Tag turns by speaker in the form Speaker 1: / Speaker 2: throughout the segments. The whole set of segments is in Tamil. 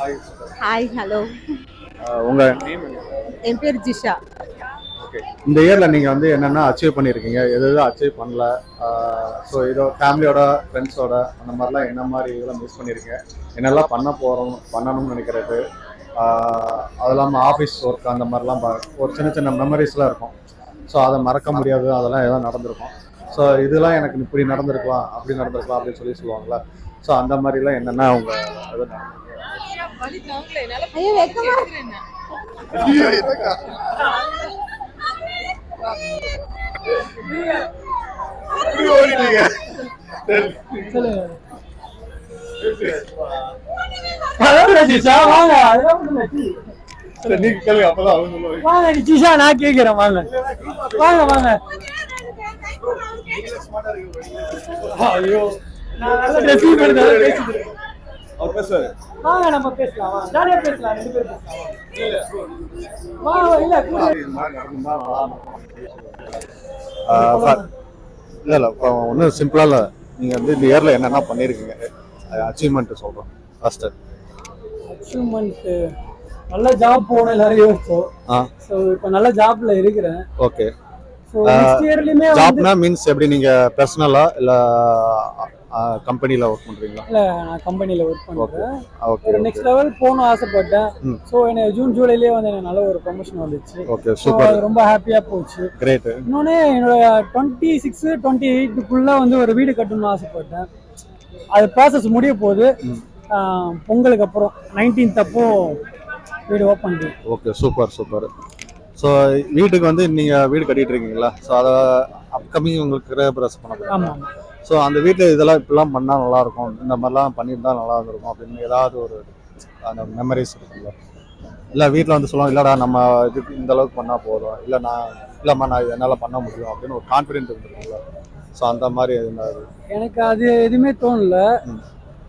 Speaker 1: ஹாய் ஹலோ
Speaker 2: ஆஹ் உங்க
Speaker 1: என் பேர் ஜிஷா.
Speaker 2: ஓகே இந்த இயர்ல நீங்க வந்து என்னென்ன அச்சீவ் பண்ணியிருக்கீங்க எது எது அச்சீவ் பண்ணல? ஸோ இதோ ஃபேமிலியோட ஃப்ரெண்ட்ஸோட அந்த மாதிரிலாம் என்ன மாதிரி இதெல்லாம் மிஸ் பண்ணியிருக்கீங்க என்னெல்லாம் பண்ண போறோம் பண்ணணும்னு நினைக்கிறது? ஆஹ் அது இல்லாமல் ஆஃபீஸ் ஒர்க் அந்த மாதிரிலாம் பா- ஒரு சின்ன சின்ன மெமரிஸ்லாம் இருக்கும். ஸோ அதை மறக்க முடியாது. அதெல்லாம் எதாவது நடந்திருக்கும். ஸோ இதெல்லாம் எனக்கு இப்படி நடந்திருக்கலாம் அப்படி நடந்திருக்கலாம் அப்படின்னு சொல்லி சொல்லுவாங்களா ஸோ அந்த மாதிரிலாம் என்னென்ன அவங்க இது
Speaker 1: ஐயோ வெக்கமா
Speaker 3: நான் கேக்குறேன் வாங்க. வாங்க வாங்க. ஐயோ. நான் நல்ல பேசிட்டு.
Speaker 2: அவர் பேசுவாரு.
Speaker 3: வாங்க நம்ம பேசலாம். ஜாலியா பேசலாம் ரெண்டு பேரும் பேசலாம். வாங்க இல்ல கூட.
Speaker 2: இல்ல இல்ல ஒன்றும் சிம்பிளா இல்ல. நீங்க வந்து இந்த இயர்ல என்னென்ன பண்ணிருக்கீங்க? அச்சீவ்மெண்ட் சொல்றோம் ஃபர்ஸ்ட்
Speaker 3: அச்சீவ்மெண்ட் நல்ல ஜாப் போகணும் எல்லாரும் யோசிச்சோம்.
Speaker 2: ஆ.
Speaker 3: ஸோ இப்போ நல்ல ஜாப்ல இருக்கிறேன்.
Speaker 2: ஓகே
Speaker 3: ஸோ
Speaker 2: ஜாப்னா மீன்ஸ் எப்படி நீங்க பர்சனலா இல்ல கம்பெனில ஒர்க் பண்றீங்களா?
Speaker 3: இல்ல நான் கம்பெனில ஒர்க் பண்றேன்.
Speaker 2: ஓகே
Speaker 3: நெக்ஸ்ட் லெவல் போகணும் ஆசைப்பட்டேன். ஸோ எனக்கு ஜூன் ஜூலைலயே வந்து எனக்கு நல்ல ஒரு ப்ரொமோஷன் வந்துச்சு.
Speaker 2: ஓகே சூப்பர்
Speaker 3: ரொம்ப ஹாப்பியா போச்சு.
Speaker 2: கிரேட்
Speaker 3: இன்னொன்னு என்னோட டுவெண்ட்டி சிக்ஸ் டுவெண்ட்டி எயிட்டுக்குள்ள வந்து ஒரு வீடு கட்டணும்னு ஆசைப்பட்டேன். அது ப்ராசஸ் முடிய. ஆஹ் பொங்கலுக்கு அப்புறம் நைன்டீன்த் அப்போ வீடு open
Speaker 2: okay super super so வீட்டுக்கு வந்து நீங்க வீடு கட்டிட்டு இருக்கீங்களா? ஸோ அதை அப்கமிங் உங்களுக்கு கிரகப்பிரவேசம் பண்ண போறீங்க
Speaker 3: ஆமா
Speaker 2: ஸோ அந்த வீட்டில் இதெல்லாம் இப்படிலாம் பண்ணால் நல்லா இருக்கும் இந்த மாதிரிலாம் பண்ணியிருந்தா நல்லா இருந்திருக்கும் அப்படின்னு ஏதாவது ஒரு அந்த மெமரிஸ் இருக்குல்ல. இல்லை வீட்டில் வந்து சொல்லுவாங்க இல்லைடா நம்ம இதுக்கு இந்த அளவுக்கு பண்ணால் போதும். இல்லை நான் இல்லைம்மா நான் என்னால் பண்ண முடியும். அப்படின்னு ஒரு கான்ஃபிடென்ட் இருந்திருக்குல்ல. ஸோ அந்த மாதிரி இருந்தாரு
Speaker 3: எனக்கு அது எதுவுமே தோணல.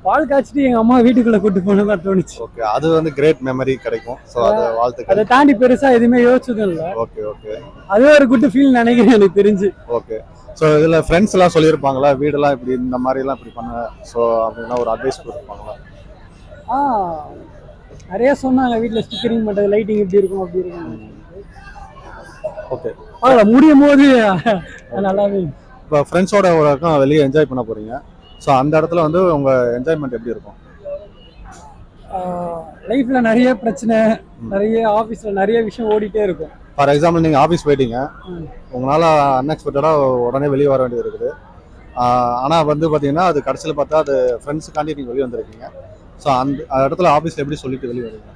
Speaker 3: பால் காய்ச்சிட்டு எங்க அம்மா வீட்டுக்குள்ள கூட்டு போனதா தோணுச்சு.
Speaker 2: ஓகே அது வந்து கிரேட் மெமரி கிடைக்கும். ஸோ அது வாழ்த்துக்கள்.
Speaker 3: அதை தாண்டி பெருசா எதுவுமே யோசிச்சதும் இல்ல.
Speaker 2: ஓகே ஓகே
Speaker 3: அது ஒரு குட் ஃபீல் நினைக்கிறேன் எனக்கு தெரிஞ்சு.
Speaker 2: ஓகே ஸோ இதில் ஃப்ரெண்ட்ஸ் எல்லாம் சொல்லியிருப்பாங்களா வீடெல்லாம் இப்படி இந்த மாதிரிலாம் இப்படி பண்ண. ஸோ அப்படின்னா ஒரு அட்வைஸ் கொடுத்துருப்பாங்களா
Speaker 3: ஆ நிறைய சொன்னாங்க வீட்ல ஸ்டிக்கரிங் பண்றது லைட்டிங் இப்படி இருக்கும் அப்படி இருக்கும்.
Speaker 2: ஓகே
Speaker 3: ஆகல முடியும் போது நல்லாவே.
Speaker 2: இப்போ ஃப்ரெண்ட்ஸோட ஒரு பக்கம் வெளியே என்ஜாய் பண்ண போறீங்க. ஸோ அந்த இடத்துல வந்து உங்க என்ஜாய்மெண்ட் எப்படி இருக்கும்?
Speaker 3: லைஃப்ல நிறைய பிரச்சனை நிறைய ஆபீஸ்ல நிறைய விஷயம் ஓடிட்டே இருக்கும்.
Speaker 2: ஃபார் எக்ஸாம்பிள் நீங்கள் ஆஃபீஸ் போயிட்டீங்க. உங்களால் அன்எக்ஸ்பெக்டடாக உடனே வெளியே வர வேண்டியது இருக்குது. ஆனால் வந்து பார்த்தீங்கன்னா அது கடைசியில் பார்த்தா அது ஃப்ரெண்ட்ஸுக்காண்டி நீங்கள் வெளியே வந்திருக்கீங்க. ஸோ அந்த இடத்துல ஆஃபீஸில் எப்படி சொல்லிட்டு வெளியே வருவீங்க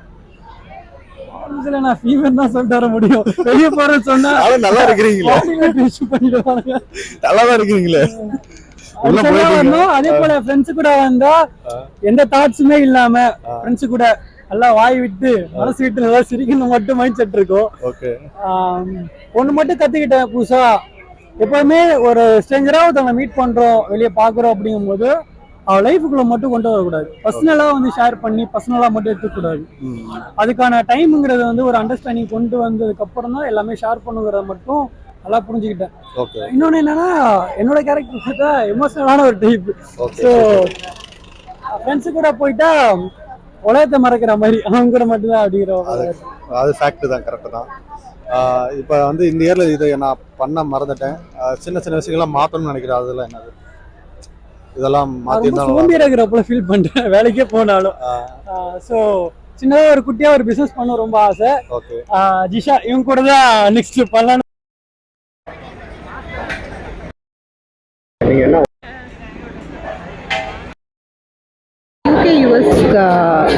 Speaker 3: ஆபீஸ்ல நான் ஃபீவர் தான் சொல்லிட்டு வர முடியும். வெளிய போறேன்னு சொன்னா
Speaker 2: அதான் நல்லா இருக்கிறீங்களே.
Speaker 3: பண்ணிடுவாங்க
Speaker 2: நல்லா தான் இருக்கிறீங்களே.
Speaker 3: அதே போல ஃப்ரெண்ட்ஸ் கூட வந்தா எந்த தாட்ஸுமே இல்லாம ஃப்ரெண்ட்ஸ் கூட நல்லா வாய் விட்டு மனசு விட்டு நல்லா சிரிக்கணும் மட்டும் மைண்ட் செட் இருக்கும். ஒண்ணு மட்டும் கத்துக்கிட்டேன் புதுசா. எப்பவுமே ஒரு ஸ்ட்ரேஞ்சரா ஒருத்தவங்க மீட் பண்றோம் வெளியே பாக்குறோம் அப்படிங்கும்போது அவ லைஃபுக்குள்ள மட்டும் கொண்டு வரக்கூடாது. பர்சனலா வந்து ஷேர் பண்ணி பர்சனலா மட்டும் எடுத்துக்கூடாது அதுக்கான டைம்ங்கிறது வந்து ஒரு அண்டர்ஸ்டாண்டிங் கொண்டு வந்ததுக்கு அப்புறம் தான் எல்லாமே ஷேர் பண்ணுங்கிறத மட்டும் நல்லா புரிஞ்சுக்கிட்டேன். இன்னொன்னு என்னன்னா என்னோட கேரக்டர் பார்த்தா எமோஷனலான ஒரு டைப் ஸோ ஃப்ரெண்ட்ஸு கூட போயிட்டா உலகத்தை மறக்கிற மாதிரி அவங்க கூட மட்டும்தான் அப்படிங்கிற ஒரு
Speaker 2: அது ஃபேக்ட் தான் கரெக்டு தான். இப்போ வந்து இந்த இயரில் இதை நான் பண்ண மறந்துட்டேன். சின்ன சின்ன விஷயங்கள்லாம் மாற்றணும்னு நினைக்கிறேன் அதெல்லாம் என்னது இதெல்லாம்
Speaker 3: நான் ரொம்ப
Speaker 2: மாற்றிருந்தா
Speaker 3: சோம்பியா இருக்கிறப்பல ஃபீல் பண்றேன் வேலைக்கே போனாலும். ஸோ சின்னதா ஒரு குட்டியா ஒரு பிசினஸ் பண்ண ரொம்ப ஆசை.
Speaker 2: ஓகே
Speaker 3: ஜிஷா இவங்க கூட தான் நெக்ஸ்ட் பண்ணலாம்
Speaker 2: நீங்கள் என்ன?
Speaker 1: யூஎஸ்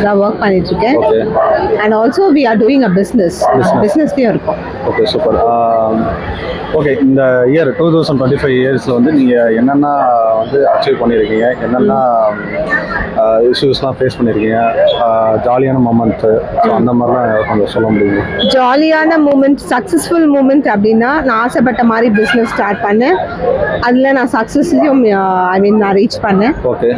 Speaker 1: தான் ஒர்க் பண்ணிட்டு இருக்கேன் and also we are doing a business பிஸ்னஸ்லேயும் இருக்கோம்.
Speaker 2: ஓகே சூப்பர் ஓகே இந்த year two thousand twenty five இயர்ஸில் வந்து நீங்கள் என்னென்ன வந்து அச்சீவ் பண்ணியிருக்கீங்க என்னென்ன இஷ்யூஸ்லாம் ஃபேஸ் பண்ணியிருக்கீங்க ஜாலியான மொமெண்ட்டு ஸோ அந்த மாதிரிலாம் கொஞ்சம் சொல்ல முடியுமா?
Speaker 1: ஜாலியான மூமெண்ட் சக்ஸஸ்ஃபுல் மூமெண்ட் அப்படின்னா நான் ஆசைப்பட்ட மாதிரி பிஸ்னஸ் ஸ்டார்ட் பண்ணேன் அதில் நான் சக்ஸஸ்லையும் ஐ மீன் நான் ரீச் பண்ணேன்
Speaker 2: ஓகே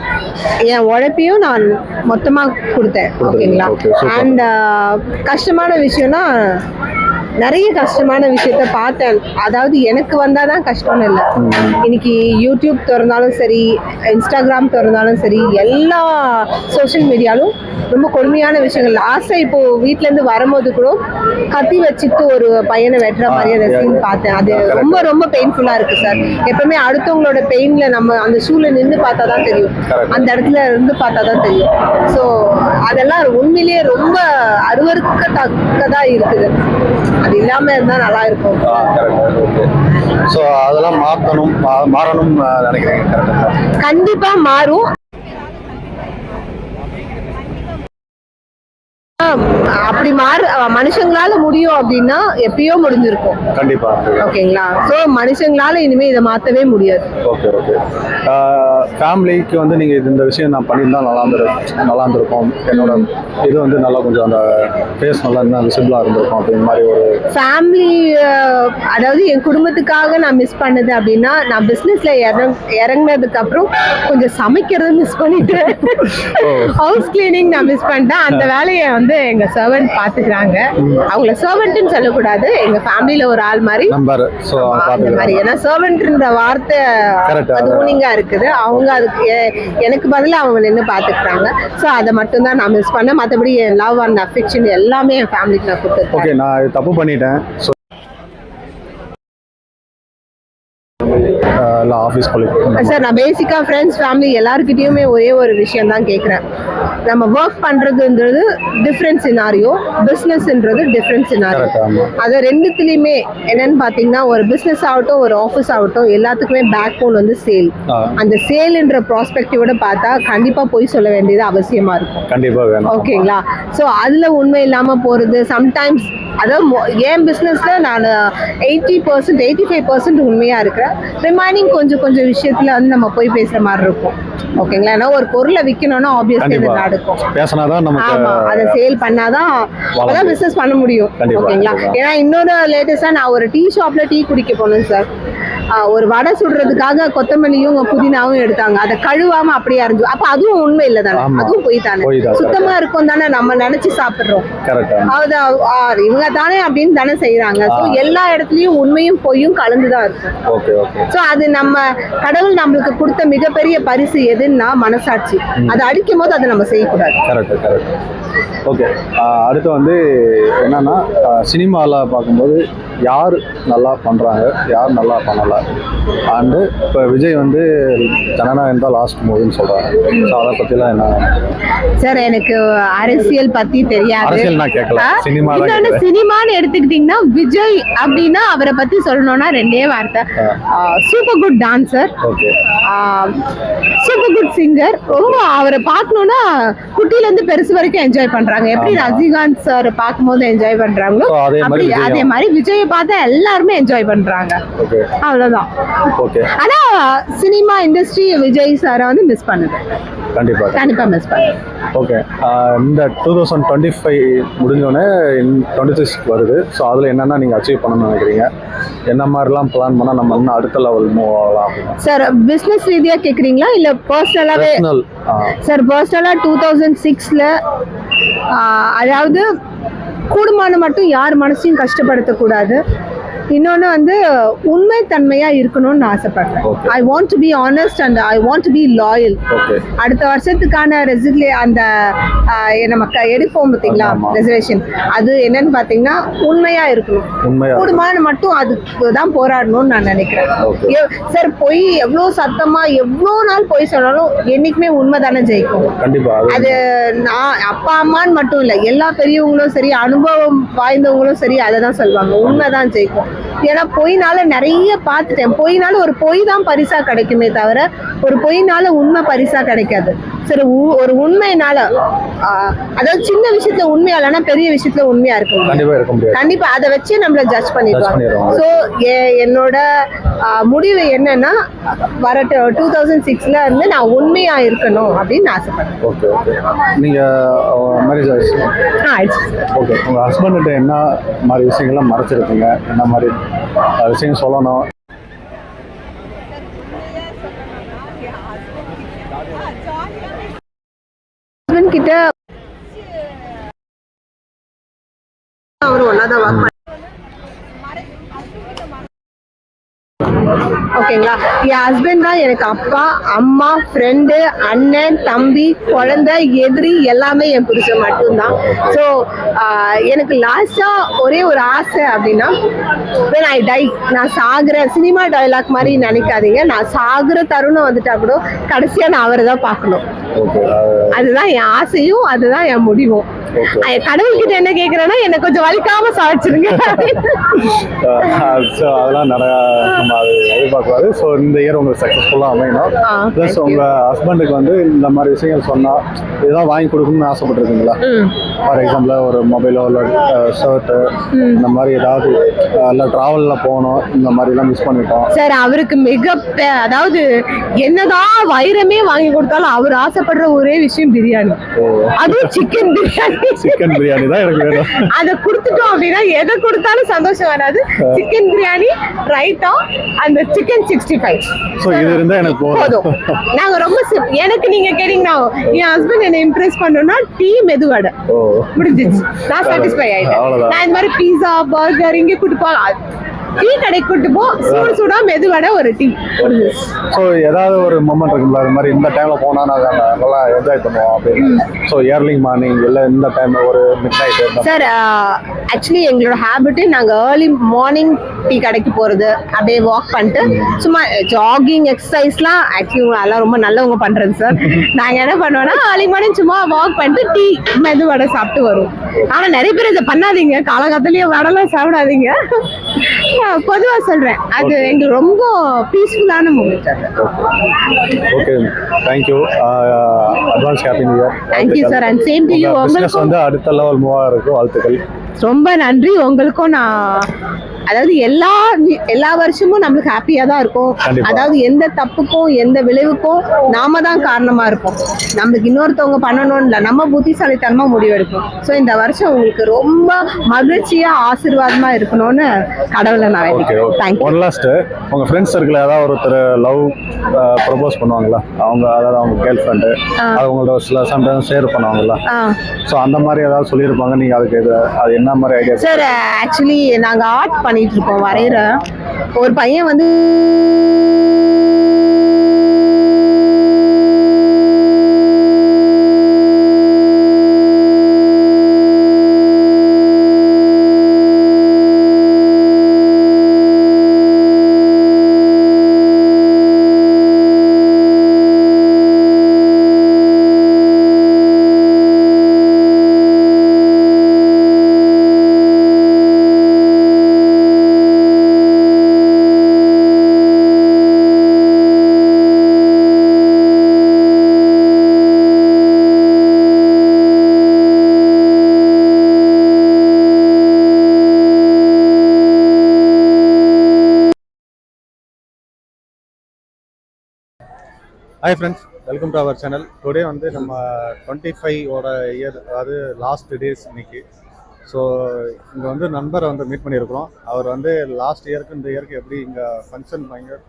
Speaker 1: என் உழைப்பையும் நான் மொத்தமாக கொடுத்தேன்.
Speaker 2: கொடுத்தீங்க.
Speaker 1: ஓகேங்களா. அண்ட் கஷ்டமான விஷயம்னா நிறைய கஷ்டமான விஷயத்த பார்த்தேன். அதாவது எனக்கு வந்தாதான் கஷ்டம்னு இல்லை. இன்னைக்கு யூடியூப் திறந்தாலும் சரி இன்ஸ்டாகிராம் திறந்தாலும் சரி எல்லா சோஷியல் மீடியாலும் ரொம்ப கொடுமையான விஷயங்கள். லாஸ்டா இப்போ வீட்ல இருந்து வரும்போது கூட கத்தி வச்சுட்டு ஒரு பையனை வெட்டுற மாதிரி அந்த சீன் பார்த்தேன். அது ரொம்ப ரொம்ப பெயின்ஃபுல்லா இருக்கு சார் எப்பவுமே அடுத்தவங்களோட பெயின்ல நம்ம அந்த ஷூல நின்று பார்த்தா தான் தெரியும். அந்த இடத்துல இருந்து பார்த்தா தான் தெரியும். ஸோ அதெல்லாம் உண்மையிலேயே ரொம்ப அருவருக்கத்தக்கதா இருக்குது. அது இல்லாம இருந்தா நல்லா இருக்கும்.
Speaker 2: ஸோ அதெல்லாம் மாற்றணும் மாறணும் கரெக்டாக
Speaker 1: கண்டிப்பா மாறும் ஆம், அப்படி மாறு மனுஷங்களால முடியும் அப்படின்னா எப்பயோ முடிஞ்சிருக்கும்.
Speaker 2: கண்டிப்பா.
Speaker 1: ஓகேங்களா? சோ மனுஷங்களால இனிமே இதை மாத்தவே முடியாது.
Speaker 2: Okay okay. ஃபேமிலிக்கு வந்து நீங்க இந்த விஷயம் நான் பண்ணியிருந்தா நல்லா இருந்திருக்கும் நல்லா இருந்திருக்கும். என்னோட இது வந்து நல்லா கொஞ்சம் அந்த ஃபேஸ் நல்லா இருந்தால் விசிபிளாக இருந்திருக்கும் அப்படிங்கிற மாதிரி ஒரு
Speaker 1: ஃபேமிலி அதாவது என் குடும்பத்துக்காக நான் மிஸ் பண்ணது அப்படின்னா நான் பிசினஸ்ல இறங் இறங்குனதுக்கு அப்புறம் கொஞ்சம் சமைக்கிறத மிஸ் பண்ணிட்டேன். ஹவுஸ் கிளீனிங் நான் மிஸ் பண்ணிட்டேன். அந்த வேலையை வந்து எங்க சர்வெண்ட் பாத்துக்கிறாங்க அவங்கள சர்வெண்ட்னு சொல்லக்கூடாது. எங்க ஃபேமிலியில ஒரு ஆள் மாதிரி.
Speaker 2: நம்பர். ஸோ
Speaker 1: அந்த மாதிரி. ஏன்னா சர்வெண்ட்ன்ற வார்த்தை. அது ஊனிங்கா இருக்குது. அவங்க அதுக்கு எனக்கு பதிலா அவங்க நின்று பாத்துக்கிறாங்க ஸோ அதை மட்டும் தான் நான் மிஸ் பண்ணேன். மற்றபடி என் லவ் அண்ட் அஃபெக்ஷன் எல்லாமே என் ஃபேமிலிக்கு நான் கொடுத்துருக்கேன்.
Speaker 2: ஓகே நான் தப்பு பண்ணிட்டேன். ஆஃபீஸ் கொலிக்
Speaker 1: சார் நான் பேசிக்கா ஃப்ரெண்ட்ஸ் ஃபேமிலி எல்லாருக்கிட்டையுமே ஒரே ஒரு விஷயம் தான் கேட்குறேன் நம்ம ஒர்க் பண்றதுன்றது டிஃப்ரெண்ட் சினாரியோ பிஸ்னஸ்ன்றது டிஃப்ரெண்ட் சினாரியோ அது ரெண்டுத்துலேயுமே என்னன்னு பார்த்தீங்கன்னா ஒரு பிஸ்னஸ் ஆகட்டும் ஒரு ஆஃபீஸ் ஆகட்டும் எல்லாத்துக்குமே பேக் போன் வந்து சேல் அந்த சேல்ன்ற ப்ராஸ்பெக்டிவோட பார்த்தா கண்டிப்பா போய் சொல்ல வேண்டியது அவசியமா இருக்கும்.
Speaker 2: கண்டிப்பாக வேணும்.
Speaker 1: ஓகேங்களா? ஸோ அதுல உண்மை இல்லாம போறது சம்டைம்ஸ் அதாவது என் பிஸ்னஸ்ல நான் eighty percent eighty five percent உண்மையா இருக்கிறேன். ரிமைனிங் கொஞ்சம் கொஞ்சம் விஷயத்துல வந்து நம்ம போய் பேசுற மாதிரி இருக்கும் ஓகேங்களா ஏன்னா ஒரு பொருளை விற்கணும்னா ஆப்வியஸ்லி அது
Speaker 2: கண்டிப்பா.
Speaker 1: நடக்கும்
Speaker 2: பேசினா தான் நமக்கு
Speaker 1: ஆமா அதை சேல் பண்ணாதான்
Speaker 2: முடியும்.
Speaker 1: பிசினஸ் பண்ண முடியும் ஓகேங்களா. ஏன்னா இன்னொரு லேட்டஸ்டா நான் ஒரு டீ ஷாப்ல டீ குடிக்க போனேன் சார் ஒரு வடை சுடுறதுக்காக கொத்தமல்லியும் புதினாவும் எடுத்தாங்க. அதை கழுவாம அப்படியே அரைஞ்சு அப்ப அதுவும் உண்மை இல்லை தானே. அதுவும் போய் தானே? சுத்தமா இருக்கும் தானே? நம்ம நினைச்சு சாப்பிடுறோம். அது இவங்க தானே அப்படின்னு தானே செய்யறாங்க ஸோ. எல்லா இடத்துலயும் உண்மையும் பொய்யும் கலந்துதான் இருக்கும்.
Speaker 2: Okay okay.
Speaker 1: ஸோ அது நம்ம கடவுள் நம்மளுக்கு கொடுத்த மிகப்பெரிய பரிசு எதுன்னா மனசாட்சி. அதை அடிக்கும் போது அதை நம்ம செய்யக்கூடாது.
Speaker 2: Correct correct. ஓகே. அடுத்து வந்து என்னன்னா சினிமாவில் பார்க்கும்போது யார் நல்லா பண்ணுறாங்க யார் நல்லா பண்ணலை? அண்டு இப்போ விஜய் வந்து ஜனநாயகம் தான் லாஸ்ட் மூவின்னு சொல்கிறாங்க ஸோ அதை பற்றிலாம் என்ன?
Speaker 1: சார் எனக்கு அரசியல் பத்தி தெரியாது.
Speaker 2: அரசியல் நான் கேட்கல? சினிமா
Speaker 1: சினிமான்னு எடுத்துக்கிட்டீங்கன்னா விஜய் அப்படின்னா அவரை பத்தி சொல்லணும்னா ரெண்டே வார்த்தை. Super good dancer super good singer ரொம்ப அவரை பார்க்கணும்னா குட்டில இருந்து பெருசு வரைக்கும் என்ஜாய் பண்றாங்க. எப்படி. ரஜினிகாந்த் சார் பார்க்கும்போது என்ஜாய்
Speaker 2: மாதிரி
Speaker 1: அப்படி அதே மாதிரி விஜயை பார்த்தா எல்லாருமே என்ஜாய் பண்றாங்க.
Speaker 2: ஓகே
Speaker 1: அவ்வளவுதான்.
Speaker 2: ஓகே
Speaker 1: ஆனா சினிமா இண்டஸ்ட்ரி விஜய் சாரை வந்து மிஸ் பண்ணுது.
Speaker 2: கண்டிப்பாக
Speaker 1: கண்டிப்பா. மிஸ் பண்ணுது.
Speaker 2: ஓகே இந்த டூ தௌசண்ட் டுவெண்ட்டி ஃபைவ் முடிஞ்சோடனே டுவெண்ட்டி சிக்ஸ் வருது. ஸோ அதில் என்னென்ன நீங்கள் அச்சீவ் பண்ணணும்னு நினைக்கிறீங்க? என்ன மாதிரிலாம் பிளான் பண்ணால் நம்ம இன்னும் அடுத்த லெவல் மூவ் ஆகலாம்
Speaker 1: சார் பிசினஸ் ரீதியா கேக்குறீங்களா? இல்ல பர்சனலாவே
Speaker 2: பர்சனல்
Speaker 1: சார் பர்சனலா டூ தௌசண்ட் சிக்ஸ்ல அதாவது கூடுமான மட்டும் யார் மனசையும் கஷ்டப்படுத்தக்கூடாது. இன்னொன்று வந்து உண்மைத்தன்மையா இருக்கணும்னு நான் ஆசைப்படுறேன். I want to be honest and I want to be loyal அடுத்த வருஷத்துக்கான ரெசிக்லே அந்த நம்ம எடுப்போம் பார்த்தீங்களா. ரெசர்வேஷன் அது என்னன்னு பார்த்தீங்கன்னா உண்மையா இருக்கணும்.
Speaker 2: உண்மையாக
Speaker 1: கூடுமான மட்டும் அதுக்கு தான் போராடணும்னு நான் நினைக்கிறேன். சார் பொய் எவ்வளோ சத்தமா எவ்வளோ நாள் பொய் சொன்னாலும் என்னைக்குமே உண்மை தானே ஜெயிக்கும் அது நான் அப்பா அம்மான்னு மட்டும் இல்லை எல்லா பெரியவங்களும் சரி அனுபவம் வாய்ந்தவங்களும் சரி அதை தான் சொல்லுவாங்க. உண்மை தான் ஜெயிக்கும். ஏன்னா பொய்னால நிறைய பார்த்துட்டேன். பொய்னால ஒரு பொய் தான் பரிசா கிடைக்குமே தவிர ஒரு பொய்னால உண்மை பரிசா கிடைக்காது. சரி ஒரு உண்மைனால ஆஹ், அதாவது சின்ன விஷயத்துல உண்மையா இல்லைன்னா பெரிய விஷயத்துல உண்மையா இருக்கும்
Speaker 2: கண்டிப்பாக இருக்க முடியாது.
Speaker 1: கண்டிப்பா அதை வச்சு நம்மள ஜட்ஜ் பண்ணிடுவாங்க. ஸோ என்னோட முடிவு என்னன்னா வர டூ தௌசண்ட் சிக்ஸ்ல இருந்து நான் உண்மையா இருக்கணும் அப்படின்னு ஆசைப்படுறேன்.
Speaker 2: Okay okay. நீங்கள் மேரேஜ் ஆயிடுச்சு. ஓகே உங்கள் ஹஸ்பண்ட்கிட்ட என்ன மாதிரி விஷயங்கள்லாம் மறைச்சிருக்கீங்க? என்ன மாதிரி விஷயம் சொல்லணும்?
Speaker 1: அவரும் ஒன்றா தான் ஒர்க் ஓகேங்களா என் ஹஸ்பண்ட் தான் எனக்கு அப்பா அம்மா ஃப்ரெண்டு அண்ணன் தம்பி குழந்தை எதிரி எல்லாமே என் புருஷ மட்டும்தான். ஸோ எனக்கு லாஸ்டாக ஒரே ஒரு ஆசை அப்படின்னா வென் ஐ டை நான் சாகிற சினிமா டைலாக் மாதிரி நினைக்காதீங்க. நான் சாகுற தருணம் வந்துட்டா கூட கடைசியாக நான் அவரை தான் பார்க்கணும் அதுதான் என் ஆசையும் அதுதான் என் முடிவும். அஹ் கடவுள்கிட்ட என்ன கேக்குறேன்னா என்ன கொஞ்சம் வலிக்காம சாதிச்சிருங்க.
Speaker 2: ஸோ அதெல்லாம் நிறைய நம்ம அது எதிர்பார்க்கக்கூடாது. ஸோ இந்த இயர் உங்களுக்கு சக்ஸஸ்ஃபுல்லாக அமையணும். ப்ளஸ். உங்கள் ஹஸ்பண்டுக்கு வந்து இந்த மாதிரி விஷயங்கள் சொன்னால் இதெல்லாம் வாங்கி கொடுக்கணும்னு ஆசைப்பட்டிருக்கீங்களா? ஃபார் எக்ஸாம்பிள் ஒரு மொபைலோ இல்லை ஷர்ட்டு. இந்த மாதிரி ஏதாவது இல்லை ட்ராவலில் போகணும் இந்த மாதிரிலாம் மிஸ் பண்ணிட்டோம்.
Speaker 1: சார் அவருக்கு மிக அதாவது என்னதான் வைரமே வாங்கி கொடுத்தாலும் அவர் ஆசைப்படுற ஒரே விஷயம் பிரியாணி. அதுவும் சிக்கன் பிரியாணி.
Speaker 2: சிக்கன் பிரியாணி தான் எனக்கு வேணும்.
Speaker 1: அதை கொடுத்துட்டோம் அப்படின்னா எதை கொடுத்தாலும் சந்தோஷம் வராது. சிக்கன் பிரியாணி ரைத்தா அந்த சிக்கன் சிக்ஸ்டி ஃபைவ்
Speaker 2: ஸோ இது இருந்தால் எனக்கு
Speaker 1: போதும்.
Speaker 2: போதும்.
Speaker 1: நாங்க ரொம்ப எனக்கு நீங்க கேட்டீங்கன்னா என் ஹஸ்பண்ட் என்ன இம்ப்ரெஸ் பண்ணணும்னா டீ மெதுவடை. முடிஞ்சிச்சு. நான் சாட்டிஸ்ஃபை
Speaker 2: அவ்வளவுதான்.
Speaker 1: நான் இந்த மாதிரி பீஸா பர்கர் இங்கே கூட்டு போ டீ கடைக்கு கூட்டு போ சூடு சூடா மெதுவடை ஒரு டீ.
Speaker 2: ஸோ ஏதாவது ஒரு மொமெண்ட் இருக்குல்ல அது மாதிரி இந்த டைமில் போனால் நாங்கள் நல்லா என்ஜாய் பண்ணுவோம் அப்படின்னு. ஸோ இயர்லி மார்னிங் இல்லை இந்த டைமில் ஒரு மிட் நைட்டு
Speaker 1: சார் ஆக்சுவலி எங்களோட ஹேபிட்டு நாங்கள் ஏர்லி மார்னிங் டீ கடைக்கு போகிறது அப்படியே வாக் பண்ணிட்டு சும்மா ஜாகிங் எக்ஸசைஸ்லாம் ஆக்சுவலி அதெல்லாம் ரொம்ப நல்லவங்க பண்ணுறது சார் நாங்கள் என்ன பண்ணுவோம்னா ஏர்லி மார்னிங் சும்மா வாக் பண்ணிட்டு டீ மெது வடை சாப்பிட்டு வருவோம். ஆனால் நிறைய பேர் இதை பண்ணாதீங்க. காலகாலத்துலேயே வடைலாம் சாப்பிடாதீங்க. பொதுவாக சொல்கிறேன் அது எங்களுக்கு ரொம்ப பீஸ்ஃபுல்லான மூமெண்ட் அது.
Speaker 2: Okay thank you advance happy new year
Speaker 1: thank you sir and same to you உங்களுக்கும்
Speaker 2: வந்து அடுத்த லெவல் மூவ் ஆகிறதுக்கு வாழ்த்துக்கள்.
Speaker 1: ரொம்ப நன்றி. உங்களுக்கும் நான் அதாவது எல்லா எல்லா வருஷமும் நம்மளுக்கு ஹாப்பியா தான் இருக்கும். அதாவது எந்த தப்புக்கும் எந்த விளைவுக்கும் நாம தான் காரணமா இருப்போம். நம்மளுக்கு இன்னொருத்தவங்க பண்ணணும்னு இல்லை நம்ம புத்திசாலித்தனமா முடிவெடுப்போம். ஸோ இந்த வருஷம் உங்களுக்கு ரொம்ப மகிழ்ச்சியா ஆசீர்வாதமா இருக்கணும்னு கடவுளை நான் வேண்டிக்கிறேன்.
Speaker 2: ஒன் லாஸ்ட் உங்க ஃப்ரெண்ட்ஸ் சர்க்கிள் ஏதாவது ஒருத்தர் லவ் ப்ரப்போஸ் பண்ணுவாங்களா அவங்க அதாவது அவங்க கேர்ள் ஃப்ரெண்டு உங்களோட சில சம்டைம்ஸ் ஷேர் பண்ணுவாங்களா ஸோ அந்த மாதிரி ஏதாவது சொல்லியிருப்பாங்க? நீங்க அதுக்கு அது என்ன மாதிரி ஐடியா
Speaker 1: சார் ஆக்சுவலி நாங்க ஆர்ட் பண்ணிட்டு இருக்கோம் வரைகிற ஒரு பையன் வந்து
Speaker 2: hi friends welcome to our channel today வந்து நம்ம டுவெண்ட்டி ஃபைவ் ஓட இயர் அதாவது லாஸ்ட் டேஸ் இன்னைக்கு. ஸோ இங்கே வந்து நண்பரை வந்து மீட் பண்ணியிருக்கிறோம். அவர் வந்து லாஸ்ட் இயருக்கு இந்த இயருக்கு எப்படி இங்கே ஃபங்க்ஷன் பயங்கர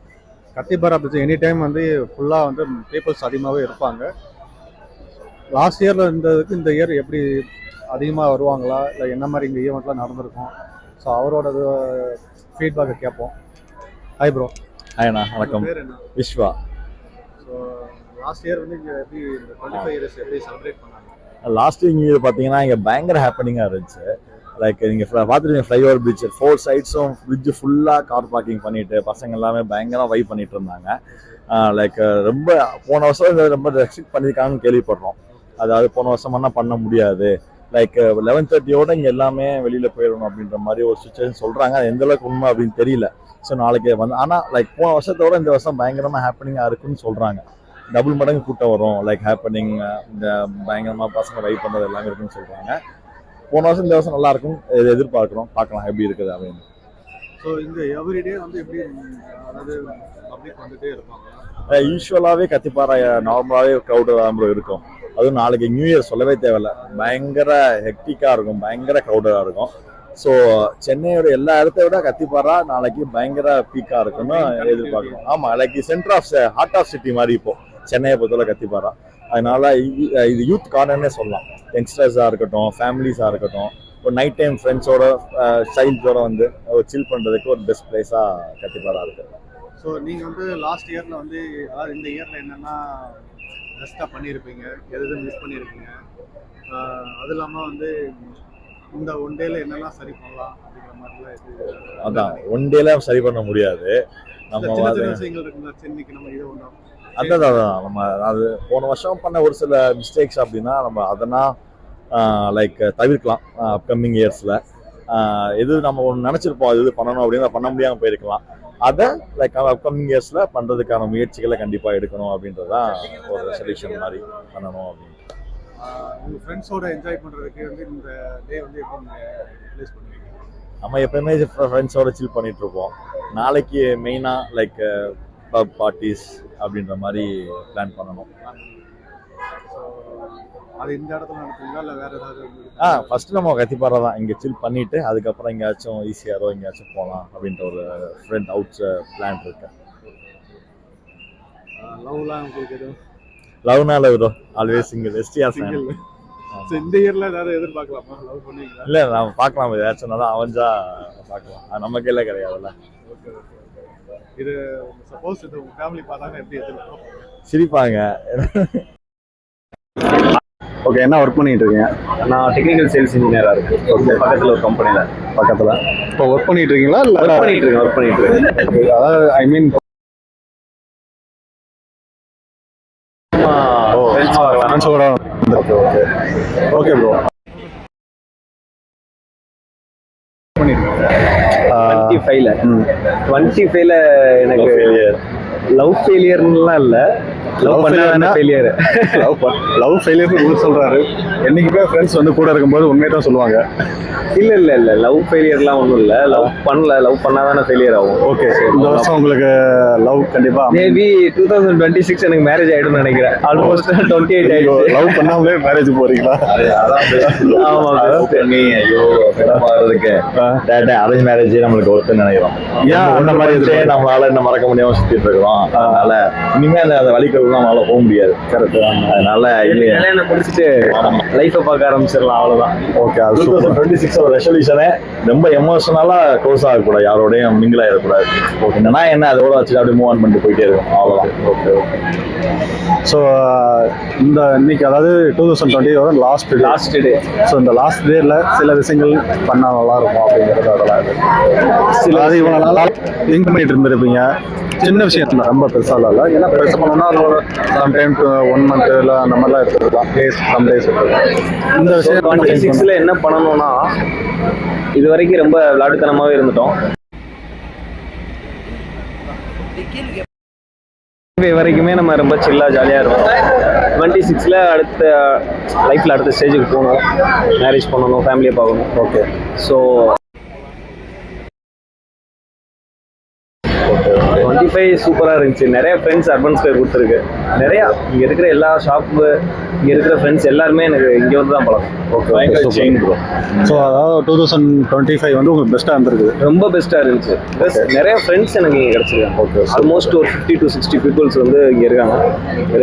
Speaker 2: கத்திபாரா பிரிட்ஜ் எனி டைம் வந்து ஃபுல்லாக வந்து பீப்புள்ஸ் அதிகமாகவே இருப்பாங்க. லாஸ்ட் இயரில் இருந்ததுக்கு இந்த இயர் எப்படி அதிகமாக வருவாங்களா? இல்லை என்ன மாதிரி இங்கே ஈவெண்ட்லாம் நடந்திருக்கும்? ஸோ அவரோட ஃபீட்பேக்கை கேட்போம். ஹாய் ப்ரோ
Speaker 4: ஹாய்ண்ணா வணக்கம். விஸ்வா
Speaker 2: லாஸ்ட் இயர் வந்து இங்கே எப்படி இந்த டுவெண்ட்டி ஃபைவ் இயர்ஸ் எப்படி செலிப்ரேட் பண்ணாங்க?
Speaker 4: லாஸ்ட் இங்கே பார்த்தீங்கன்னா இங்கே பயங்கர ஹாப்பனிங்காக இருந்துச்சு. லைக் நீங்கள் பார்த்துருக்கீங்க ஃப்ளைஓவர் பிரிட்ஜ் ஃபோர் சைட்ஸும் பிரிட்ஜ் ஃபுல்லாக கார் பார்க்கிங் பண்ணிட்டு பசங்க எல்லாமே பயங்கரமாக வைப் பண்ணிட்டு இருந்தாங்க. லைக் ரொம்ப போன வருஷம் ரொம்ப ரெஸ்ட்ரிக்ட் பண்ணியிருக்காங்கன்னு கேள்விப்படுறோம். அதாவது போன வருஷமெல்லாம் என்ன பண்ண முடியாது. லைக் லெவன் தேர்ட்டியோட இங்கே எல்லாமே வெளியில் போயிடணும் அப்படின்ற மாதிரி ஒரு சுச்சுவேஷன் சொல்கிறாங்க அது எந்த அளவுக்கு உண்மை அப்படின்னு தெரியல. ஸோ நாளைக்கு வந்து ஆனால் லைக் போன வருஷத்தோட இந்த வருஷம் பயங்கரமாக ஹாப்பனிங்காக இருக்குன்னு சொல்கிறாங்க டபுள் மடங்கு கூட்டம் வரும் லைக் ஹாப்பனிங் இந்த பயங்கரமாக பசங்க வைப் பண்ணுறது எல்லாமே இருக்குன்னு சொல்கிறாங்க போன வருஷம் இந்த வருஷம் நல்லா இருக்கும் இதை எதிர்பார்க்குறோம். பார்க்கலாம் எப்படி இருக்குது அப்படின்னு.
Speaker 2: ஸோ இங்கே எவ்ரிடே வந்து எப்படி அதாவது பப்ளிக் வந்துட்டே இருப்பாங்க?
Speaker 4: யூஸ்வலாகவே கத்திப்பாறை நார்மலாகவே க்ரௌடு தான் இருக்கும். அதுவும் நாளைக்கு நியூ இயர் சொல்லவே தேவையில்ல. பயங்கர ஹெக்டிக்காக இருக்கும் பயங்கர க்ரௌடாக இருக்கும். ஸோ சென்னையோட எல்லா இடத்த விட கத்திப்பாரா நாளைக்கு பயங்கர பீக்காக இருக்கும்னு எதிர்பார்க்கணும் ஆமாம் like centre of heart of city மாதிரி இப்போ சென்னையை பொறுத்தவரை கத்திப்பாரா அதனால இது யூத் கார்டர்னே சொல்லலாம். யங்ஸ்டர்ஸாக இருக்கட்டும் ஃபேமிலிஸாக இருக்கட்டும் ஒரு நைட் டைம் ஃப்ரெண்ட்ஸோட சைல்ட்ஸோட வந்து ஒரு சில் பண்ணுறதுக்கு ஒரு பெஸ்ட் பிளேஸாக கத்திப்பாரா இருக்கு.
Speaker 2: ஸோ நீங்கள் வந்து லாஸ்ட் இயரில் வந்து அதாவது இந்த இயரில் என்னென்னா பெஸ்ட்டாக பண்ணியிருப்பீங்க எது மிஸ் பண்ணியிருப்பீங்க அது இல்லாமல் வந்து இந்த ஒன் டேல என்னெல்லாம் சரி பண்ணலாம் அப்படிங்கிற மாதிரிலாம்
Speaker 4: அதான் ஒன் டேல சரி பண்ண முடியாது. நம்ம
Speaker 2: விஷயங்கள் இருக்குங்களா சரி, இன்னைக்கு நம்ம இதை ஒன்றும்
Speaker 4: அதான் அதான் நம்ம அது போன வருஷம் பண்ண ஒரு சில மிஸ்டேக்ஸ் அப்படின்னா நம்ம அதெல்லாம் லைக் தவிர்க்கலாம் அப்கமிங் இயர்ஸில் எது நம்ம ஒன்று நினச்சிருப்போம் அது இது பண்ணணும் அப்படின்னு பண்ண முடியாமல் போயிருக்கலாம். அதை லைக் அப்கமிங் இயர்ஸில் பண்ணுறதுக்கான முயற்சிகளை கண்டிப்பாக எடுக்கணும் அப்படின்றதான் ஒரு சொல்யூஷன் மாதிரி பண்ணணும் அப்படின்னு.
Speaker 2: ஆஹ் உங்க ஃப்ரெண்ட்ஸோட என்ஜாய் பண்ணுறதுக்கு வந்து இந்த டே வந்து எப்படி நீங்கள் ரிலீஸ் பண்ணுவீங்க?
Speaker 4: நம்ம எப்பயுமே ஃப்ரெண்ட்ஸோட சில் பண்ணிட்டு இருப்போம். நாளைக்கு மெயினாக லைக் பப் பார்ட்டிஸ் அப்படின்ற மாதிரி பிளான் பண்ணணும்.
Speaker 2: அது இந்த இடத்துல நடத்துவீங்களா இல்லை வேற ஏதாவது
Speaker 4: ஆ ஃபர்ஸ்ட் நம்ம கத்திப்பாறை தான். இங்கே சில் பண்ணிட்டு அதுக்கப்புறம் எங்கேயாச்சும் ஈஸியாரோ எங்கேயாச்சும் போகலாம் அப்படின்ற ஒரு ஃப்ரெண்ட் அவுட் பிளான் இருக்கு.
Speaker 2: ஆஹ் லவ்லாம் உங்களுக்கு எதுவும்
Speaker 4: லவ்னா love bro always single STR fan
Speaker 2: single இந்த இயர்ல ஏதாவது எதிர்பார்க்கலாமா? லவ் பண்ணுவீங்களா
Speaker 4: இல்லை நம்ம பார்க்கலாம். ஏதாச்சும் நல்லா அவஞ்சா பார்க்கலாம். அது நம்ம கையில் கிடையாதுல்ல.
Speaker 2: ஓகே ஓகே இது சப்போஸ் இது உங்க ஃபேமிலி பார்த்தாங்க எப்படி எதிர்பார்ப்போம்
Speaker 4: சிரிப்பாங்க.
Speaker 2: ஓகே என்ன ஒர்க் பண்ணிட்டு இருக்கீங்க?
Speaker 5: நான் டெக்னிக்கல் சேல்ஸ் இன்ஜினியரா இருக்கேன். பக்கத்துல ஒரு கம்பெனில
Speaker 2: பக்கத்துல. இப்போ ஒர்க் பண்ணிட்டு இருக்கீங்களா?
Speaker 5: ஒர்க்
Speaker 2: இல்ல
Speaker 5: பண்ணிட்டு இருக்கேன் ஒர்க் பண்ணிட்டு இருக்கேன்.
Speaker 2: அதாவது ஐ மீன் ஃப்ரெண்ட்ஸோட ஓகே ப்ரோ.
Speaker 5: டுவெண்ட்டி ஃபைவ்ல டுவெண்ட்டி ஃபைவ்ல எனக்கு லவ் ஃபெயிலியர்லாம் இல்ல. லவ்
Speaker 2: failure-னா?
Speaker 5: ஃபெயிலியர்
Speaker 2: லவ் லவ் ஃபெயிலியர் ஊர் சொல்றாரு. என்னைக்குமே ஃப்ரெண்ட்ஸ் வந்து கூட இருக்கும்போது உண்மையை தான் சொல்லுவாங்க.
Speaker 5: இல்ல இல்ல இல்ல. லவ் ஃபெயிலியர்லாம் ஒன்றும் இல்ல. லவ் பண்ணல. லவ் பண்ணாதானே ஃபெயிலியர் ஆகும்.
Speaker 2: ஓகே இந்த வருஷம் உங்களுக்கு லவ் கண்டிப்பா
Speaker 5: maybe two thousand twenty six எனக்கு மேரேஜ் ஆயிடும்னு நினைக்கிறேன். ஆல்மோஸ்ட் டுவெண்ட்டி எயிட் ஆயிடுச்சு.
Speaker 2: லவ் பண்ணாமலே மேரேஜ் போறீங்களா?
Speaker 5: ஆமா.
Speaker 4: பண்ணி ஐயோ ஆகிறதுக்கு அரேஞ்ச் மேரேஜ் நம்மளுக்கு ஒருத்தர் நினைக்கிறோம்
Speaker 2: ஏன் அந்த மாதிரி?
Speaker 4: நம்மளால என்ன மறக்க முடியாம சுத்திட்டு இருக்கிறோம் அதனால இனிமே அந்த அந்த வழிகளுக்கு நம்மளால போக முடியாது.
Speaker 2: கரெக்ட்
Speaker 4: அதனால இது
Speaker 5: கல்யாணம் முடிச்சுட்டு லைஃபை பார்க்க ஆரம்பிச்சிடலாம் அவ்வளவுதான்.
Speaker 2: ஓகே அது
Speaker 4: two
Speaker 2: super
Speaker 4: thousand twenty six ரெசல்யூஷனே ரொம்ப எமோஷனலா க்ளோஸ் ஆகக்கூடாது. யாரோடையும் மிங்கிள் ஆகிடக்கூடாது என்னன்னா என்ன அதோட வச்சுட்டு அப்படியே மூவ் ஆன் பண்ணிட்டு போயிட்டே இருக்கும். அவ்வளோதான்
Speaker 2: ஓகே ஓகே ஸோ இந்த இன்னைக்கு அதாவது two thousand twenty last
Speaker 5: last day
Speaker 2: so இந்த லாஸ்ட் டேல சில விஷயங்கள் பண்ணா நல்லா இருக்கும் அப்படிங்கிறது அதெல்லாம் சில அது இவ்வளோ நாளா திங்க் பண்ணிட்டு இருந்திருப்பீங்க. சின்ன விஷயத்துல ரொம்ப பெருசா இல்லை. ஏன்னா பெருசா பண்ணோம்னா அது ஒரு சம்டைம் ஒன் மந்த் இல்லை அந்த மாதிரிலாம் எடுத்துக்கலாம். டேஸ் சம் டேஸ் இந்த
Speaker 5: டுவெண்ட்டி
Speaker 2: விஷயம்
Speaker 5: சிக்ஸ்ல என்ன பண்ணணும்னா இது வரைக்கும் ரொம்ப விளையாட்டுத்தனமாவே இருந்துட்டோம். வரைக்குமே நம்ம ரொம்ப சில்லா ஜாலியா இருக்கும் டுவெண்ட்டி சிக்ஸ்ல அடுத்த லைஃப்ல அடுத்த ஸ்டேஜுக்கு போகணும். மேரேஜ் பண்ணணும் ஃபேமிலியை பார்க்கணும்.
Speaker 2: ஓகே
Speaker 5: ஸோ டுவெண்ட்டி ஃபைவ் சூப்பராக இருந்துச்சு. நிறைய ஃப்ரெண்ட்ஸ் அர்பன் ஸ்கொயர் கொடுத்துருக்கு. நிறையா இங்கே இருக்கிற எல்லா ஷாப்பு இங்கே இருக்கிற ஃப்ரெண்ட்ஸ் எல்லாருமே எனக்கு இங்கே வந்து தான் பழக்கம்.
Speaker 2: ஓகே ஸோ அதாவது டூ தௌசண்ட் டுவெண்ட்டி ஃபைவ் வந்து உங்களுக்கு பெஸ்ட்டாக இருந்திருக்குது
Speaker 5: ரொம்ப பெஸ்ட்டாக இருந்துச்சு. ப்ளஸ் நிறைய ஃப்ரெண்ட்ஸ் எனக்கு இங்கே கிடச்சிருக்காங்க.
Speaker 2: Super.
Speaker 5: ஆல்மோஸ்ட் ஒரு ஃபிஃப்டி டு சிக்ஸ்டி பீப்புள்ஸ் வந்து இங்கே இருக்காங்க.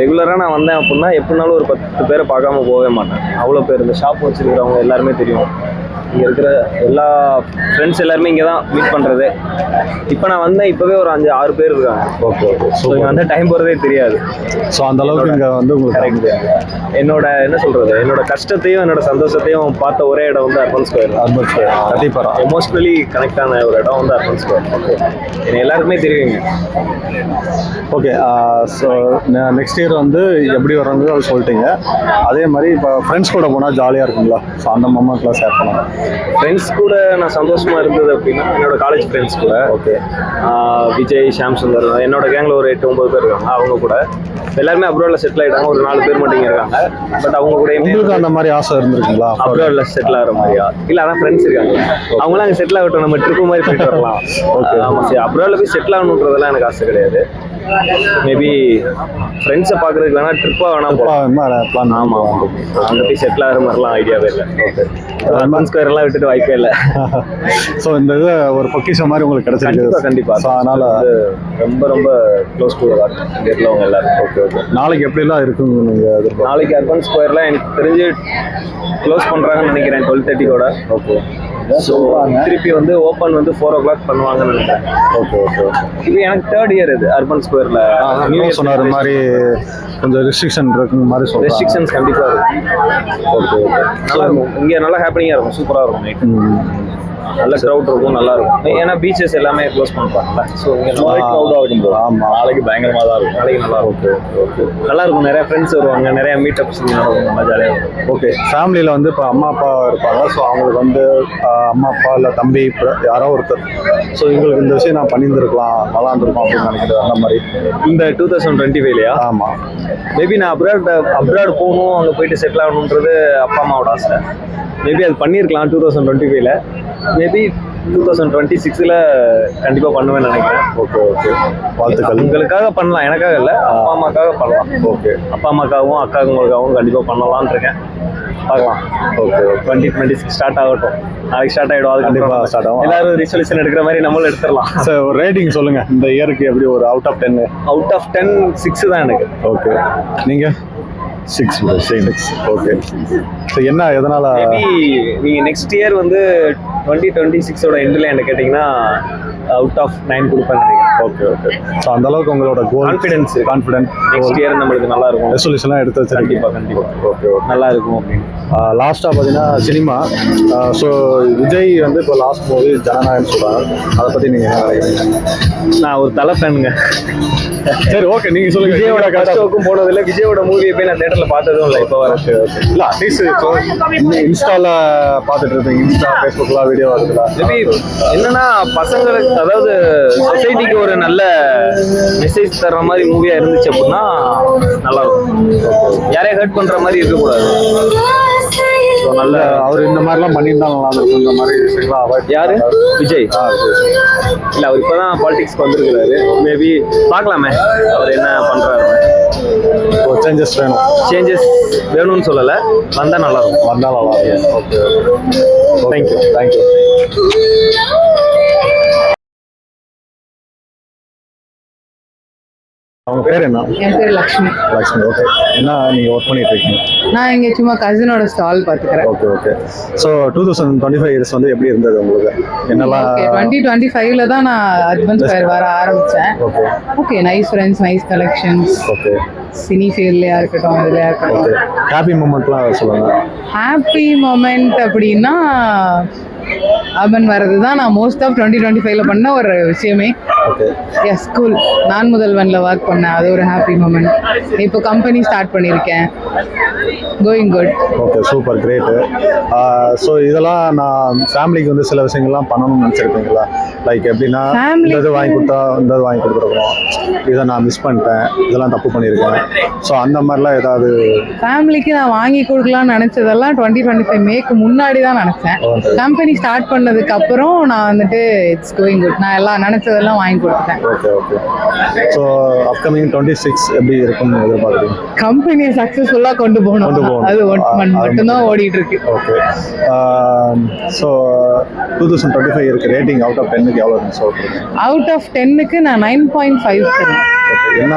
Speaker 5: ரெகுலராக நான் வந்தேன் அப்படின்னா எப்படினாலும் ஒரு பத்து பேரை பார்க்காம போகவே மாட்டேன். அவ்வளோ பேர் இந்த ஷாப் வச்சிருக்கிறவங்க எல்லாருமே தெரியும். இங்கே இருக்கிற எல்லா ஃப்ரெண்ட்ஸ் எல்லாருமே இங்கே தான் மீட் பண்ணுறது இப்போ நான் வந்தேன் இப்போவே ஒரு அஞ்சு ஆறு பேர் இருக்காங்க.
Speaker 2: ஓகே ஓகே
Speaker 5: ஸோ இங்கே வந்து டைம் போகிறதே தெரியாது.
Speaker 2: ஸோ அந்த அளவுக்கு இங்கே வந்து உங்களுக்கு
Speaker 5: கரெக்ட் என்னோட என்ன சொல்றது? என்னோட கஷ்டத்தையும் என்னோட சந்தோஷத்தையும் பார்த்த ஒரே இடம் வந்து அர்பன் ஸ்கொயர்
Speaker 2: அர்பன் ஸ்கொயர் கண்டிப்பாக
Speaker 5: எமோஷ்னலி கனெக்ட் ஆன ஒரு இடம் வந்து அர்பன் ஸ்கொயர் என்னை எல்லாருக்குமே தெரியுங்க.
Speaker 2: ஓகே ஸோ நெக்ஸ்ட் இயர் வந்து எப்படி அது சொல்லிட்டீங்க. அதே மாதிரி இப்போ ஃப்ரெண்ட்ஸ் கூட போனால் ஜாலியாக இருக்குங்களா ஸோ அந்த மொமெண்ட்லாம் ஷேர் பண்ணலாம்
Speaker 5: ஃப்ரெண்ட்ஸ் கூட நான் சந்தோஷமா இருந்தது அப்படின்னா என்னோட காலேஜ் ஃப்ரெண்ட்ஸ் கூட.
Speaker 2: ஓகே
Speaker 5: விஜய் ஷாம் சுந்தர் என்னோட கேங்ல ஒரு எட்டு ஒன்பது பேர் இருக்காங்க. அவங்க கூட. எல்லாருமே அப்ராட்ல செட்டில் ஆயிட்டாங்க. ஒரு நாலு பேர் மட்டும் இருக்காங்க. பட் அவங்க கூட
Speaker 2: உங்களுக்கு அந்த மாதிரி ஆசை இருந்திருக்குங்களா?
Speaker 5: அப்ராட்ல செட்டில் ஆகிற மாதிரியா? இல்ல அதான் ஃப்ரெண்ட்ஸ் இருக்காங்க. அவங்களாம் அங்கே செட்டில் ஆகட்டும். நம்ம ட்ரிப்பு மாதிரி போயிட்டு வரலாம்.
Speaker 2: Okay.
Speaker 5: ஆமா சரி அப்ராட்ல போய் செட்டில் ஆகணுன்றதெல்லாம் எனக்கு ஆசை கிடையாது. மேபி ஃப்ரெண்ட்ஸை பார்க்கறதுக்கு வேணா ட்ரிப்பாக வேணா போகலாம்
Speaker 2: பிளான்
Speaker 5: ஆமா ஆமா. அங்கே போய் செட்டில் ஆகிற மாதிரிலாம் ஐடியாவே இல்லை. அட்வான்ஸ் ஸ்கொயர்லாம் விட்டுட்டு வாய்ப்பே இல்லை.
Speaker 2: ஸோ இந்த இது ஒரு பொக்கிஷம் மாதிரி உங்களுக்கு கிடைச்சிருக்கு.
Speaker 5: கண்டிப்பா
Speaker 2: ஸோ அதனால
Speaker 5: ரொம்ப ரொம்ப க்ளோஸ் டு இங்க இருக்கவங்க எல்லாரும். ஓகே ஓகே
Speaker 2: நாளைக்கு எப்படிலாம் இருக்குங்க நீங்கள்
Speaker 5: நாளைக்கு அர்பன் ஸ்கொயர்ல எனக்கு தெரிஞ்சு க்ளோஸ் பண்றாங்கன்னு நினைக்கிறேன் டுவெல் தேர்ட்டியோட
Speaker 2: ஓகே
Speaker 5: ஸோ திருப்பி வந்து ஓப்பன் வந்து ஃபோர் ஓ கிளாக் பண்ணுவாங்கன்னு நினைக்கிறேன்.
Speaker 2: ஓகே ஓகே
Speaker 5: இது எனக்கு தேர்ட் இயர் இது அர்பன் ஸ்கொயர்ல
Speaker 2: நியூ சொன்னார் மாதிரி கொஞ்சம் ரெஸ்ட்ரிக்ஷன் இருக்குங்க மாதிரி சொல்றேன்
Speaker 5: ரெஸ்ட்ரிக்ஷன்ஸ் கண்டிப்பா இருக்கும்
Speaker 2: ஓகே ஓகே
Speaker 5: நல்லா இருக்கும். இங்க நல்லா ஹாப்பனிங்கா இருக்கும். சூப்பரா இருக்கும். நல்ல க்ரௌட் இருக்கும் நல்லா இருக்கும். ஏன்னா பீச்சஸ் எல்லாமே க்ளோஸ் பண்ணுவாங்கல்ல ஸோ இங்க நல்லா க்ரௌடா இருக்கும் bro.
Speaker 2: ஆமா.
Speaker 4: நாளைக்கு பயங்கரமா தான் இருக்கும்.
Speaker 5: நாளைக்கு நல்லா இருக்கும். நல்லா இருக்கும். நிறைய ஃப்ரெண்ட்ஸ் வருவாங்க. நிறைய மீட் அப்ஸ் நடக்கும். நல்லா ஜாலியாக இருக்கும்.
Speaker 2: ஓகே ஃபேமிலியில் வந்து இப்போ அம்மா அப்பா இருப்பாங்க. ஸோ அவங்களுக்கு வந்து அம்மா அப்பா இல்லை தம்பி யாரோ ஒருத்தர். ஸோ எங்களுக்கு இந்த விஷயம் நான் பண்ணியிருந்திருக்கலாம். நல்லா இருந்திருக்கும் அப்படின்னு நினைக்கிறது அந்த மாதிரி.
Speaker 5: இந்த டூ தௌசண்ட் டுவெண்ட்டி ஃபைவ்லையா
Speaker 2: ஆமாம்
Speaker 5: மேபி நான் அப்ராட் அப்ராட் போகணும் அங்கே போயிட்டு செட்டில் ஆகணுன்றது அப்பா அம்மாவோட ஆசை. மேபி அது பண்ணியிருக்கலாம் டூ தௌசண்ட் டுவெண்ட்டி ஃபைவ்ல மேபி டூ தௌசண்ட் டுவெண்ட்டி சிக்ஸில் கண்டிப்பாக பண்ணுவேன்னு நினைக்கிறேன்.
Speaker 2: ஓகே ஓகே வாழ்த்துக்கள்.
Speaker 5: உங்களுக்காக பண்ணலாம். எனக்காக இல்லை. அப்பா அம்மாக்காக பண்ணலாம்.
Speaker 2: ஓகே
Speaker 5: அப்பா அம்மாக்காகவும் அக்காங்களுக்காகவும் கண்டிப்பாக பண்ணலாம்னு இருக்கேன். பார்க்கலாம்.
Speaker 2: Okay
Speaker 5: twenty twenty six start ஆகட்டும். நாளைக்கு ஸ்டார்ட் ஆகிடும் அது
Speaker 2: கண்டிப்பா
Speaker 5: கண்டிப்பாக
Speaker 2: start ஆகும்.
Speaker 5: எல்லாரும் ரிசல்யூஷன் எடுக்கிற மாதிரி நம்மளும் எடுத்துடலாம்.
Speaker 2: சார் ஒரு ரேட்டிங் சொல்லுங்க. இந்த இயருக்கு எப்படி ஒரு அவுட் ஆஃப் டென்னு
Speaker 5: அவுட் ஆஃப் டென் சிக்ஸ் தான் எனக்கு.
Speaker 2: ஓகே நீங்க? சிக்ஸ் சிக்ஸ் ஓகே ஸோ என்ன எதனால?
Speaker 5: நீங்கள் நெக்ஸ்ட் இயர் வந்து டுவெண்ட்டி டுவெண்ட்டி சிக்ஸோட எண்டில் என்ன கேட்டிங்கன்னா அவுட் ஆஃப் நைன் கொடுப்பேன்
Speaker 2: ஓகே ஓகே ஸோ அந்த அளவுக்கு உங்களோட goal
Speaker 5: Confidence.
Speaker 2: Confident
Speaker 5: next year நம்மளுக்கு நல்லா இருக்கும்.
Speaker 2: ரெசல்யூஷன்லாம் எடுத்து வச்சிருக்கீங்க.
Speaker 5: கண்டிப்பாக கண்டிப்பாக
Speaker 2: ஓகே ஓகே
Speaker 5: நல்லா இருக்கும் அப்படின்னு.
Speaker 2: லாஸ்ட்டாக பார்த்தீங்கன்னா சினிமா. ஸோ விஜய் வந்து இப்போ லாஸ்ட் மூவி ஜனநாயகம் சொல்கிறாங்க அதை பற்றி நீங்கள் என்ன நினைக்கிறீங்க?
Speaker 5: நான் ஒரு தலை ஃபேனுங்க
Speaker 2: சரி ஓகே நீங்கள் சொல்லுங்கள்
Speaker 5: விஜயோட கஷ்டவுக்கும் போனதில்லை. விஜயோட மூவியை போய் நான் தேட்டரில் பார்த்ததும் இல்லை இப்போ வர
Speaker 2: ஓகே ஓகே இல்லை அட்லீஸ்ட் இன்ஸ்டாவில் பார்த்துட்டு இருப்பீங்க. இன்ஸ்டா ஃபேஸ்புக்லாம் வீடியோ வருதுல
Speaker 5: மேபி என்னன்னா பசங்களுக்கு அதாவது சொசைட்டிக்கு ஒரு நல்ல மெசேஜ் தர்ற மாதிரி மூவியா இருந்துச்சு அப்படின்னா நல்லா இருக்கும். யாரையும் ஹர்ட் பண்ற மாதிரி இருக்கக்கூடாது. ஸோ நல்ல
Speaker 2: அவர் இந்த மாதிரிலாம் பண்ணியிருந்தா நல்லா இருக்கும் இந்த மாதிரி விஷயங்கள்லாம் அவாய்ட்
Speaker 5: யாரு? விஜய். இல்ல அவர் இப்பதான் பாலிடிக்ஸ்க்கு வந்திருக்கிறாரு. மேபி பார்க்கலாமே. அவர் என்ன பண்றாரு.
Speaker 2: சேஞ்சஸ் வேணும்.
Speaker 5: சேஞ்சஸ் வேணும்னு சொல்லல. வந்தா நல்லா இருக்கும்.
Speaker 2: வந்தால் நல்லா இருக்கும். Okay
Speaker 5: you.
Speaker 2: தேங்க்யூ அவங்க பேர் என்ன?
Speaker 6: என் பேர் லக்ஷ்மி.
Speaker 2: லக்ஷ்மி ஓகே என்ன நீங்கள் ஒர்க் பண்ணிட்டு இருக்கீங்க
Speaker 6: நான் இங்கே சும்மா கசினோட ஸ்டால் பார்த்துக்கிறேன்.
Speaker 2: Okay okay so two thousand twenty five years வந்து எப்படி இருந்தது உங்களுக்கு? என்னெல்லாம்
Speaker 6: ஓகே டுவெண்ட்டி டுவெண்ட்டி ஃபைவ்ல தான் நான் அட்வன்ஸ் ஃபயர் வர ஆரம்பித்தேன்
Speaker 2: okay
Speaker 6: okay nice friends nice collections
Speaker 2: okay
Speaker 6: cine ஃபீல்ட்லையா இருக்கட்டும் இதுலையா இருக்கட்டும்.
Speaker 2: ஹாப்பி மூமெண்ட்லாம் சொல்லுங்க.
Speaker 6: ஹாப்பி மொமெண்ட் அப்படின்னா அவன் வர்றது தான் நான் மோஸ்ட் ஆஃப் டுவெண்ட்டி டுவெண்ட்டி ஃபைவ்ல பண்ண ஒரு விஷயமே. எஸ் ஸ்கூல் நான் முதல்வனில் ஒர்க் பண்ணேன். அது ஒரு ஹாப்பி மூமெண்ட் இப்போ கம்பெனி ஸ்டார்ட் பண்ணியிருக்கேன் going good
Speaker 2: okay super great so இதெல்லாம் நான் ஃபேமிலிக்கு வந்து சில விஷயங்கள்லாம் பண்ணணும்னு நினச்சிருப்பீங்களா? லைக் எப்படின்னா இந்த இது வாங்கி கொடுத்தா இந்த இது வாங்கி கொடுத்துருக்கோம். இதை நான் மிஸ் பண்ணிட்டேன். இதெல்லாம் தப்பு பண்ணியிருக்கேன். ஸோ அந்த மாதிரிலாம் ஏதாவது
Speaker 6: ஃபேமிலிக்கு நான் வாங்கி கொடுக்கலாம்னு நினச்சதெல்லாம் டுவெண்ட்டி டுவெண்ட்டி ஃபைவ் மேக்கு முன்னாடி தான் நினச்சேன். கம்பெனி ஸ்டார்ட் பண்ணதுக்கு அப்புறம் நான் வந்துட்டு இட்ஸ் கோயிங் குட் நான் எல்லாம் நினச்சதெல்லாம் வாங்கி கொடுத்துட்டேன்
Speaker 2: okay okay so upcoming twenty six எப்படி இருக்கும்னு எதிர்பார்க்குறீங்க?
Speaker 6: கம்பெனியை சக்ஸஸ்ஃபுல்லாக கொண்டு
Speaker 2: கொண்டு
Speaker 6: போகணும்.
Speaker 2: போகணும்.
Speaker 6: அது மட்டும்தான்
Speaker 2: மட்டும்.
Speaker 6: ஓடிட்டு இருக்கு
Speaker 2: okay so two thousand twenty five இருக்கு ரேட்டிங் அவுட் ஆஃப் டென்னுக்கு எவ்வளோ சொல்கிறீங்க
Speaker 6: அவுட் ஆஃப் டென்னுக்கு நான் நைன் பாயிண்ட் ஃபைவ் சொன்னேன்
Speaker 2: என்ன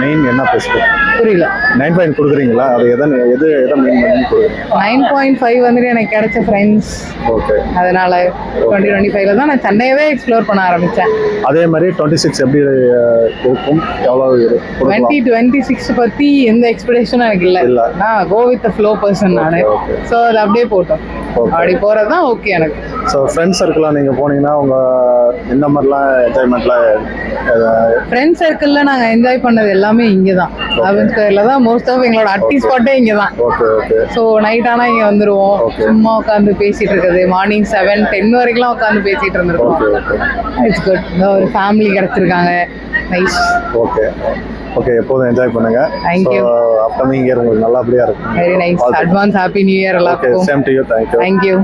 Speaker 2: மெயின் என்ன பெஸ்ட்டு
Speaker 6: புரியல.
Speaker 2: நைன் பாயிண்ட் கொடுக்குறீங்களா? அது எதை எது எதை மெயின் பண்ணி கொடுக்குறீங்க?
Speaker 6: நைன் பாயிண்ட் ஃபைவ் வந்துட்டு எனக்கு கிடைச்ச ஃப்ரெண்ட்ஸ்
Speaker 2: ஓகே
Speaker 6: அதனால டுவெண்ட்டி டுவெண்ட்டி ஃபைவ்ல தான் நான் சென்னையவே எக்ஸ்ப்ளோர் பண்ண ஆரம்பித்தேன்
Speaker 2: அதே மாதிரி டுவெண்ட்டி சிக்ஸ் எப்படி இருக்கும்? எவ்வளோ
Speaker 6: டுவெண்ட்டி டுவெண்ட்டி சிக்ஸ் பற்றி எந்த எக்ஸ்பெக்டேஷனும் எனக்கு இல்லை.
Speaker 2: இல்ல.
Speaker 6: நான் கோ வித் ஃப்ளோ பர்சன் நான். ஸோ அது அப்படியே போட்டோம். அப்படி போகிறது தான் ஓகே எனக்கு.
Speaker 2: ஸோ ஃப்ரெண்ட்ஸ் சர்க்கிளாக நீங்கள் போனீங்கன்னா உங்கள் எந்த மாதிரிலாம் என்ஜாய்மெண்ட்லாம்
Speaker 6: ஃப்ரெண்ட் சர்க்கிளில் நாங்கள் என்ஜாய் பண்ணது எல்லாமே இங்கே தான் அவன் ஸ்கொயரில் தான் மோஸ்ட் ஆஃப் எங்களோட அட்டி ஸ்பாட்டே இங்கே தான்
Speaker 2: ஓகே ஓகே
Speaker 6: ஸோ நைட் ஆனால் இங்கே வந்துருவோம்.
Speaker 2: Okay.
Speaker 6: சும்மா உட்காந்து பேசிட்டு இருக்குது மார்னிங் செவன் டென் வரைக்கும்லாம் உட்காந்து பேசிட்டு இருந்திருக்கோம் இட்ஸ் குட் ஒரு ஃபேமிலி கிடைச்சிருக்காங்க. நைஸ்
Speaker 2: ஓகே ஓகே எப்போதும் என்ஜாய் பண்ணுங்க.
Speaker 6: Thank you.
Speaker 2: அப்கமிங் இயர் உங்களுக்கு நல்லபடியாக இருக்கும்.
Speaker 6: Very nice advance happy new year
Speaker 2: okay
Speaker 6: எல்லாருக்கும்
Speaker 2: same to you thank you
Speaker 6: thank you